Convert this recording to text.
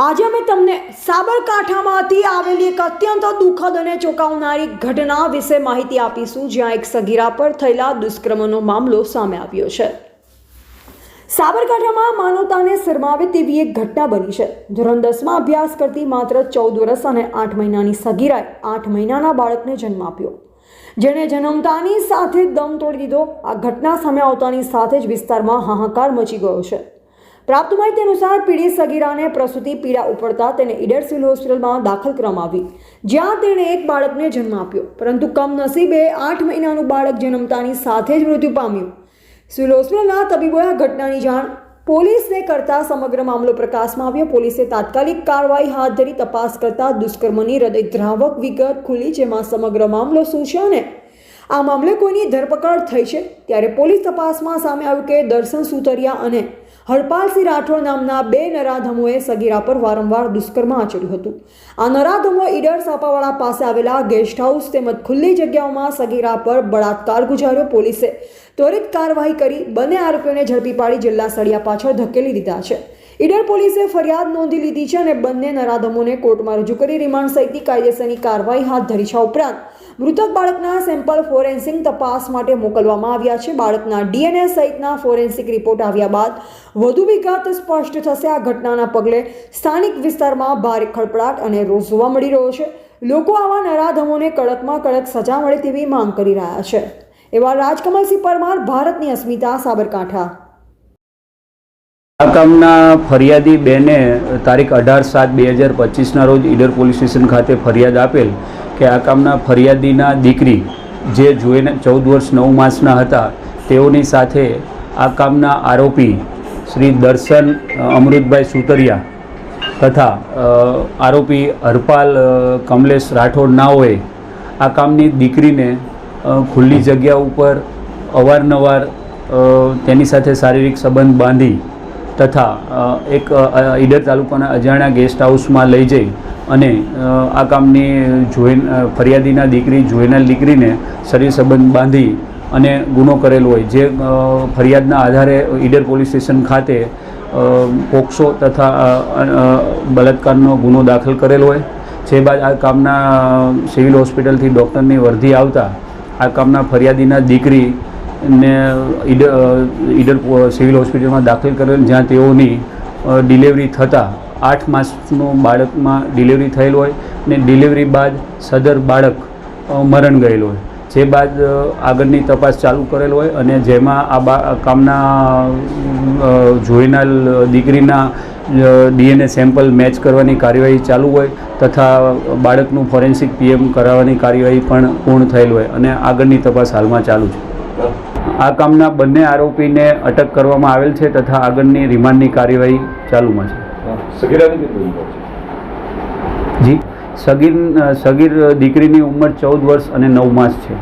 આજે અમે તમને સાબરકાંઠામાંથી આવેલી એક અત્યંત દુઃખદ અને ચોંકાવનારી ઘટના વિશે માહિતી આપીશું, જ્યાં એક સગીરા પર થયેલા દુષ્કર્મનો મામલો સામે આવ્યો છે. સાબરકાંઠામાં માનવતાને શરમાવે તેવી એક ઘટના બની છે. ધોરણ દસમાં અભ્યાસ કરતી માત્ર ચૌદ વર્ષ અને આઠ મહિનાની સગીરાએ આઠ મહિનાના બાળકને જન્મ આપ્યો. જેણે જન્મતાની સાથે દમ તોડી દીધો. આ ઘટના સામે આવતાની સાથે જ વિસ્તારમાં હાહાકાર મચી ગયો છે. પ્રાપ્ત માહિતી અનુસાર પીડિત સગીરાને પ્રસૂતિ પીડા ઉપડતા તેને ઈડર સિવિલ હોસ્પિટલમાં દાખલ કરવામાં જ્યાં તેણે એક બાળકને જન્મ આપ્યો. પરંતુ કમનસીબે આઠ મહિનાનું બાળક જન્મતાની સાથે જ મૃત્યુ પામ્યું. સિવિલ હોસ્પિટલના તબીબોએ આ ઘટનાની જાણ પોલીસને કરતા સમગ્ર મામલો પ્રકાશમાં આવ્યો. પોલીસે તાત્કાલિક કાર્યવાહી હાથ ધરી તપાસ કરતા દુષ્કર્મની હૃદયદ્રાવક વિગત ખુલી, જેમાં સમગ્ર મામલો શું છે અને આ મામલે કોઈની ધરપકડ થઈ છે? ત્યારે પોલીસ તપાસમાં સામે આવ્યું કે દર્શન સુતરિયા અને હરપાલસિંહ રાઠોડ નામના બે નરાધમોએ સગીરા પર વારંવાર દુષ્કર્મ આચર્યું હતું. આ નરાધમો ઈડર સાપાવાળા પાસે આવેલા ગેસ્ટ હાઉસ તેમજ ખુલ્લી જગ્યાઓમાં સગીરા પર બળાત્કાર ગુજાર્યો પોલીસે. ત્વરિત કાર્યવાહી કરી બંને આરોપીઓને ઝડપી પાડી જિલ્લા સળિયા પાછળ ધકેલી દીધા છે. ઈડર પોલીસે ફરિયાદ નોંધી લીધી છે અને બંને નરાધમોને કોર્ટમાં રજૂ કરી રિમાન્ડ સહિતની કાયદેસરની કાર્યવાહી હાથ ધરી છે ઉપરાંત મૃતક બાળકના સેમ્પલ ફોરેન્સિક તપાસ માટે મોકલવામાં આવ્યા છે. બાળકના ડીએનએ સહિતના ફોરેન્સિક રિપોર્ટ આવ્યા બાદ વધુ વિગત સ્પષ્ટ થશે. આ ઘટનાના પગલે સ્થાનિક વિસ્તારમાં ભારે ખળભળાટ અને રોષ જોવા મળી રહ્યો છે. લોકો આવા નરાધમોને કડકમાં કડક સજા મળે તેવી માંગ કરી રહ્યા છે. એવા રાજકમલસિંહ પરમાર, ભારતની અસ્મિતા, સાબરકાંઠા. આ કામના ફરિયાદી બેને તારીખ અઢાર સાત બે હજાર પચીસના રોજ ઈડર પોલીસ સ્ટેશન ખાતે ફરિયાદ આપેલ કે આ કામના ફરિયાદીના દીકરી જે જોઈને ચૌદ વર્ષ નવ માસના હતા, તેઓની સાથે આ કામના આરોપી શ્રી દર્શન અમૃતભાઈ સુતરિયા તથા આરોપી હરપાલ કમલેશ રાઠોડ નાઓએ આ કામની દીકરીને ખુલ્લી જગ્યા ઉપર અવારનવાર તેની સાથે શારીરિક સંબંધ બાંધી તથા એક ઈડર તાલુકાના અજાણ્યા ગેસ્ટ હાઉસમાં લઈ જઈ અને આ કામની જોઈન ફરિયાદીના દીકરી જોઈનલ દીકરીને શરીર સંબંધ બાંધી અને ગુનો કરેલો હોય. જે ફરિયાદના આધારે ઈડર પોલીસ સ્ટેશન ખાતે પોક્સો તથા બલાત્કારનો ગુનો દાખલ કરેલો હોય. જે બાદ આ કામના સિવિલ હોસ્પિટલથી ડૉક્ટરની વર્ધી આવતા આ કામના ફરિયાદીના દીકરી ને ઈડર ઈડર સિવિલ હોસ્પિટલમાં દાખલ કરેલ, જ્યાં તેઓની ડિલિવરી થતાં આઠ માસનું બાળકમાં ડિલિવરી થયેલ હોય ને ડિલિવરી બાદ સદર બાળક મરણ ગયેલ હોય. જે બાદ આગળની તપાસ ચાલુ કરેલ હોય અને જેમાં આ બા કામના જોઈનાર દીકરીના ડીએનએ સેમ્પલ મેચ કરવાની કાર્યવાહી ચાલુ હોય તથા બાળકનું ફોરેન્સિક પીએમ કરાવવાની કાર્યવાહી પણ પૂર્ણ થયેલ હોય અને આગળની તપાસ હાલમાં ચાલુ છે. આ કામના બંને આરોપીને અટક કરવામાં આવેલ છે તથા આગળની રિમાન્ડની કાર્યવાહી ચાલુમાં છે. જી સગીર સગીર દીકરીની ઉંમર ચૌદ વર્ષ અને નવ માસ છે.